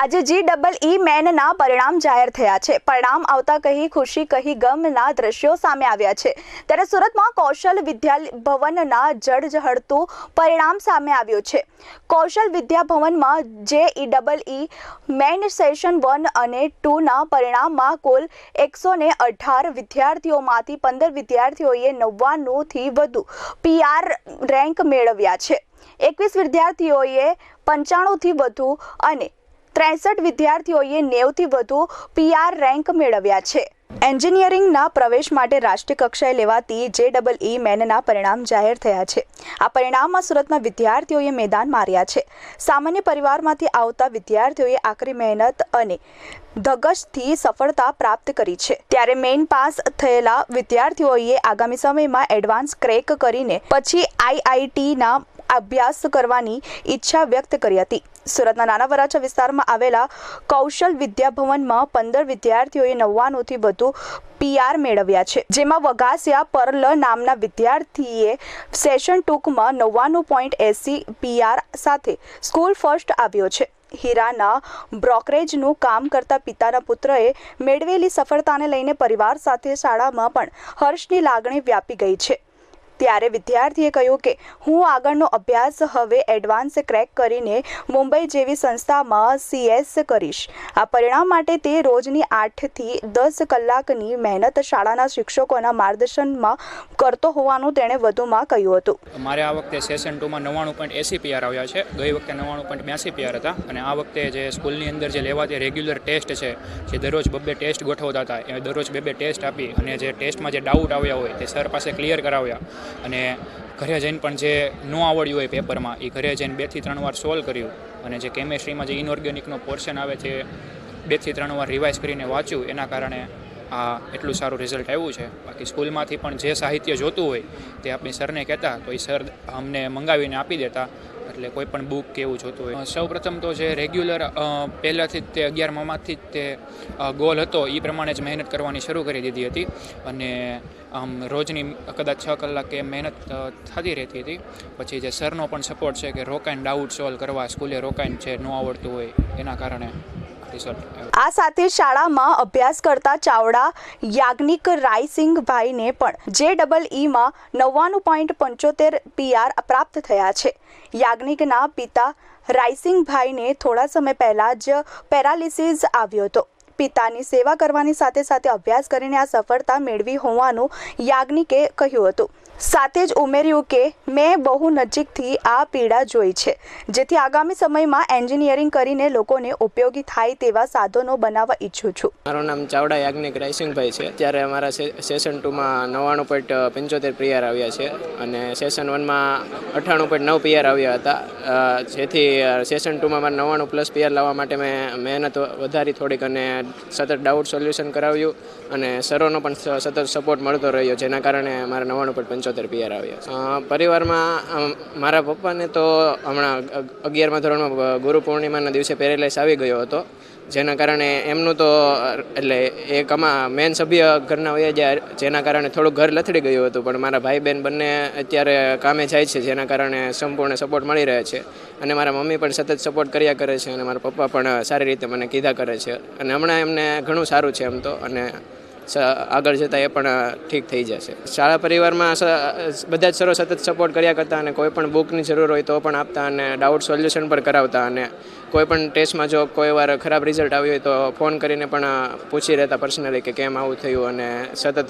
આજે જી double E મેનના પરિણામ જાહેર થયા છે. પરિણામ આવતા કહી ખુશી, કહી ગમના દ્રશ્યો સામે આવ્યા છે. ત્યારે સુરતમાં કૌશલ વિદ્યા ભવનના જળઝળતું પરિણામ સામે આવ્યું છે. કૌશલ વિદ્યા ભવનમાં જે E double E main session one અને ટુના પરિણામમાં કુલ એકસો ને અઢાર વિદ્યાર્થીઓમાંથી પંદર વિદ્યાર્થીઓએ નવ્વાણુંથી વધુ પીઆર રેન્ક મેળવ્યા છે. એકવીસ વિદ્યાર્થીઓએ પંચાણુંથી વધુ અને ત્રેસઠ વિદ્યાર્થીઓએ નેવથી વધુ પીઆર રેન્ક મેળવ્યા છે. એન્જિનિયરિંગના પ્રવેશ માટે રાષ્ટ્રીય કક્ષાએ લેવાતી જે ડબલ ઈ મેનના પરિણામ જાહેર થયા છે. આ પરિણામમાં સુરતના વિદ્યાર્થીઓએ મેદાન માર્યા છે. સામાન્ય પરિવારમાંથી આવતા વિદ્યાર્થીઓએ આકરી મહેનત અને ધગશથી સફળતા પ્રાપ્ત કરી છે. ત્યારે મેઇન પાસ થયેલા વિદ્યાર્થીઓએ આગામી સમયમાં એડવાન્સ ક્રેક કરીને પછી આઈઆઈટીના અભ્યાસ કરવાની ઈચ્છા વ્યક્ત કરી હતી. સુરતના નાના વરાછા વિસ્તારમાં આવેલા કૌશલ વિદ્યાભવનમાં પંદર વિદ્યાર્થીઓએ નવ્વાણુંથી વધુ પીઆર મેળવ્યા છે. જેમાં વઘાસિયા પરલ નામના વિદ્યાર્થીએ સેશન ટૂંકમાં નવ્વાણું પોઈન્ટ એસી પીઆર સાથે સ્કૂલ ફર્સ્ટ આવ્યો છે. હીરાના બ્રોકરેજનું કામ કરતા પિતાના પુત્રએ મેળવેલી સફળતાને લઈને પરિવાર સાથે શાળામાં પણ હર્ષની લાગણી વ્યાપી ગઈ છે. ત્યારે વિદ્યાર્થીએ કહ્યું કે હું આગળનો અભ્યાસ હવે એડવાન્સ ક્રેક કરીને મુંબઈ જેવી સંસ્થામાં સીએસ કરીશ. આ પરિણામ માટે તે રોજની આઠથી દસ કલાકની મહેનત શાળાના શિક્ષકોના માર્ગદર્શનમાં કરતો હોવાનું તેણે વધુમાં કહ્યું હતું. મારે આ વખતે સેશન ટુમાં નવ્વાણું પોઈન્ટ એસી પીઆર આવ્યા છે. ગઈ વખતે નવ્વાણું પોઈન્ટ બ્યાસી પીઆર હતા અને આ વખતે જે સ્કૂલની અંદર જે લેવાતી રેગ્યુલર ટેસ્ટ છે, જે દરરોજ બબ્બે ટેસ્ટ ગોઠવતા હતા, એ દરરોજ બે બે ટેસ્ટ આપી અને જે ટેસ્ટમાં જે ડાઉટ આવ્યા હોય તે સર પાસે ક્લિયર કરાવ્યા. અને ઘરે જઈને પણ જે ન આવડ્યું હોય પેપરમાં એ ઘરે જઈને બેથી ત્રણ વાર સોલ્વ કર્યું. અને જે કેમેસ્ટ્રીમાં જે ઇનઓર્ગેનિકનો પોર્શન આવે છે બેથી ત્રણ વાર રિવાઇઝ કરીને વાંચ્યું, એના કારણે આ એટલું સારું રિઝલ્ટ આવ્યું છે. બાકી સ્કૂલમાંથી પણ જે સાહિત્ય જોતું હોય તે આપણી સરને કહેતા, તો એ સર અમને મંગાવીને આપી દેતા. એટલે કોઈ પણ બુક કે એવું જોતું હોય. સૌ પ્રથમ તો જે રેગ્યુલર પહેલાંથી જ તે અગિયારમામાંથી જ તે ગોલ હતો એ પ્રમાણે જ મહેનત કરવાની શરૂ કરી દીધી હતી. અને, આમ, રોજની કદાચ છ કલાકે મહેનત થતી રહેતી હતી. પછી જે સરનો પણ સપોર્ટ છે કે રોકાઈને ડાઉટ સોલ્વ કરવા, સ્કૂલે રોકાઈને છે ન આવડતું હોય, એના કારણે આ સાથે શાળામાં અભ્યાસ કરતા ચાવડા યાજ્ઞિક રાયસિંગભાઈને પણ જે ડબલ ઈમાં નવ્વાણું પોઈન્ટ પંચોતેર પીઆર પ્રાપ્ત થયા છે. યાજ્ઞિકના પિતા રાયસિંગભાઈને થોડા સમય પહેલાં જ પેરાલિસિસ આવ્યો હતો. પિતાની સેવા કરવાની સાથે સાથે અભ્યાસ કરીને આ સફળતા મેળવી હોવાનું યાજ્ઞિકે કહ્યું હતું. સાથે જ ઉમેર્યું કે મેં બહુ નજીકથી આ પીડા જોઈ છે, જેથી આગામી સમયમાં એન્જિનિયરિંગ કરીને લોકોને ઉપયોગી થાય તેવા સાધનો બનાવવા ઈચ્છું છું. મારું નામ ચાવડા યાજ્ઞિક રાયસિંગભાઈ છે. ત્યારે અમારા સેશન ટુમાં નવ્વાણું પોઈન્ટ પંચોતેર પીઆર આવ્યા છે અને સેશન વનમાં અઠ્ઠાણું પોઈન્ટ નવ પીઆર આવ્યા હતા. જેથી સેશન ટુમાં મારે નવ્વાણું પ્લસ પીઆર લાવવા માટે મેં મહેનત વધારી થોડીક અને સતત ડાઉટ સોલ્યુશન કરાવ્યું અને સરોનો પણ સતત સપોર્ટ મળતો રહ્યો, જેના કારણે મારા નવ્વાણું પોઈન્ટ પંચોતેર પીઆર આવ્યા પરિવારમાં મારા પપ્પાને તો હમણાં અગ- અગિયારમા ધોરણમાં ગુરુ પૂર્ણિમાના દિવસે પેરેલાઇસ આવી ગયો હતો. જેના કારણે એમનું તો, એટલે એ કમા, મેન સભ્ય ઘરના હોય ગયા, જેના કારણે થોડુંક ઘર લથડી ગયું હતું. પણ મારા ભાઈ બહેન બંને અત્યારે કામે જાય છે, જેના કારણે સંપૂર્ણ સપોર્ટ મળી રહે છે. અને મારા મમ્મી પણ સતત સપોર્ટ કર્યા કરે છે અને મારા પપ્પા પણ સારી રીતે મને કીધા કરે છે. અને હમણાં એમને ઘણું સારું છે એમ તો. અને આગળ જતાં એ પણ ઠીક થઈ જશે. શાળા પરિવારમાં બધા જ સરો સતત સપોર્ટ કર્યા કરતા અને કોઈ પણ બુકની જરૂર હોય તો પણ આપતા અને ડાઉટ સોલ્યુશન પણ કરાવતા અને કોઈ પણ ટેસ્ટમાં જો કોઈ વાર ખરાબ રિઝલ્ટ આવ્યું હોય તો ફોન કરીને પણ પૂછી રહેતા પર્સનલી કે કેમ આવું થયું અને સતત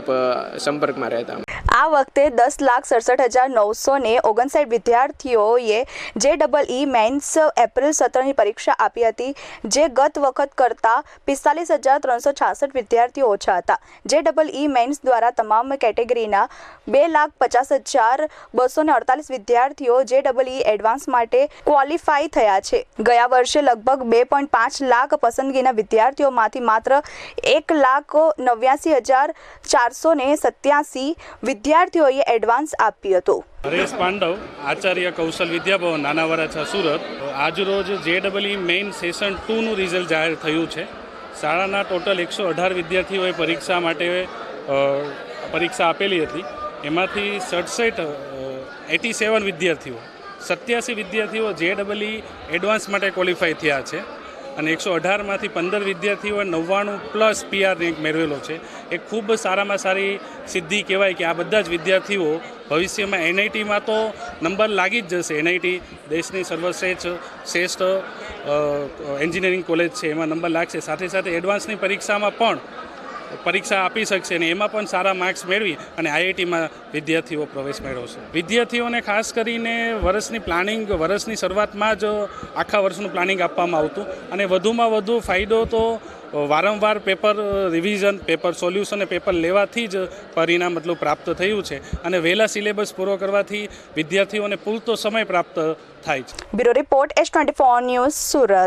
સંપર્કમાં રહેતા. આ વખતે દસ લાખ સડસઠ હજાર નવસો ને ઓગણસાઠ વિદ્યાર્થીઓએ જે ડબલ ઈ મેન્સ એપ્રિલ સત્રની પરીક્ષા આપી હતી, જે ગત વખત કરતાં પિસ્તાલીસ હજાર ત્રણસો છાસઠ વિદ્યાર્થીઓ ઓછા હતા. જે ડબલ ઈ મેન્સ દ્વારા તમામ કેટેગરીના બે લાખ પચાસ હજાર બસો ને અડતાલીસ વિદ્યાર્થીઓ જે ડબલ ઈ એડવાન્સ માટે ક્વોલિફાય થયા છે. ગયા વર્ષે લગભગ બે પોઈન્ટ પાંચ લાખ પસંદગીના વિદ્યાર્થીઓમાંથી માત્ર એક લાખ નવ્યાસી હજાર ચારસો ને સત્યાસી વિદ્યાર્થીઓએ એડવાન્સ આપ્યું હતું. હરેશ પાંડવ, આચાર્ય કૌશલ વિદ્યાભવન નાના વરાછા સુરત. આજરોજ જે ડબલઈ મેઇન સેશન ટુનું રિઝલ્ટ જાહેર થયું છે. શાળાના ટોટલ એકસો અઢાર વિદ્યાર્થીઓએ પરીક્ષા માટે પરીક્ષા આપેલી હતી. એમાંથી સડસઠ એટી સેવન વિદ્યાર્થીઓ, સત્યાસી વિદ્યાર્થીઓ જે ડબલઈ એડવાન્સ માટે ક્વોલિફાય થયા છે. અને એકસો અઢારમાંથી પંદર વિદ્યાર્થીઓએ નવ્વાણું પ્લસ પીઆર રેન્ક મેળવેલો છે. એ ખૂબ સારામાં સારી સિદ્ધિ કહેવાય કે આ બધા જ વિદ્યાર્થીઓ ભવિષ્યમાં એનઆઈટીમાં તો નંબર લાગી જ જશે. એનઆઈટી દેશની સર્વશ્રેષ્ઠ, શ્રેષ્ઠ એન્જિનિયરિંગ કોલેજ છે, એમાં નંબર લાગશે. સાથે સાથે એડવાન્સની પરીક્ષામાં પણ પરીક્ષા આપી શકશે અને એમાં પણ સારા માર્ક્સ મેળવી અને આઈઆઈટીમાં વિદ્યાર્થીઓ પ્રવેશ મેળવશે. વિદ્યાર્થીઓને ખાસ કરીને વર્ષની પ્લાનિંગ વર્ષની શરૂઆતમાં જ આખા વર્ષનું પ્લાનિંગ આપવામાં આવતું અને વધુમાં વધુ ફાયદો તો વારંવાર paper revision paper solution paper લેવાથી જ પરિણામ મતલબ પ્રાપ્ત થયું છે અને વહેલા સિલેબસ પૂરો કરવાથી વિદ્યાર્થીઓને પૂરતો સમય પ્રાપ્ત થાય છે. Bureau report S twenty four news Surat.